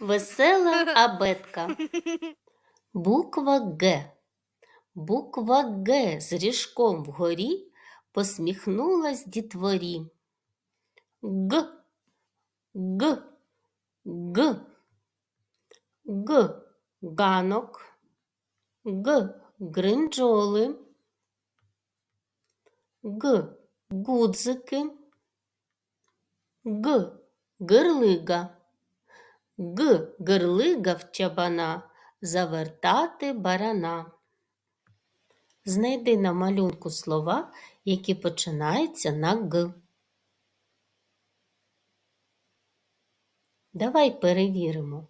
Весела абетка. Буква Г. Буква Г з ріжком вгорі посміхнулась дітворі. Г. Г. Г. Г. Ганок. Г. Гринджоли. Г. Гудзики. Г. Гирлига. Г. Гирлига чабана. Завертати барана. Знайди на малюнку слова, які починаються на Г. Давай перевіримо.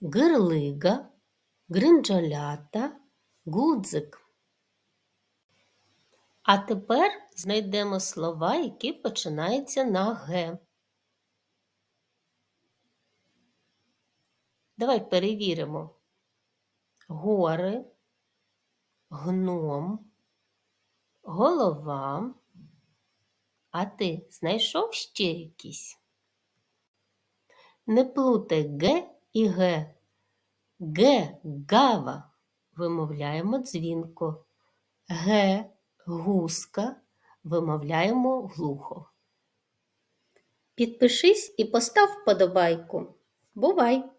Гирлига, гринджолята, гудзик. А тепер знайдемо слова, які починаються на Г. Давай перевіримо. Гори, гном, голова. А ти знайшов ще якісь? Не плутай Г і Г. Г гава вимовляємо дзвінко. Г гуска вимовляємо глухо. Підпишись і постав вподобайку. Бувай!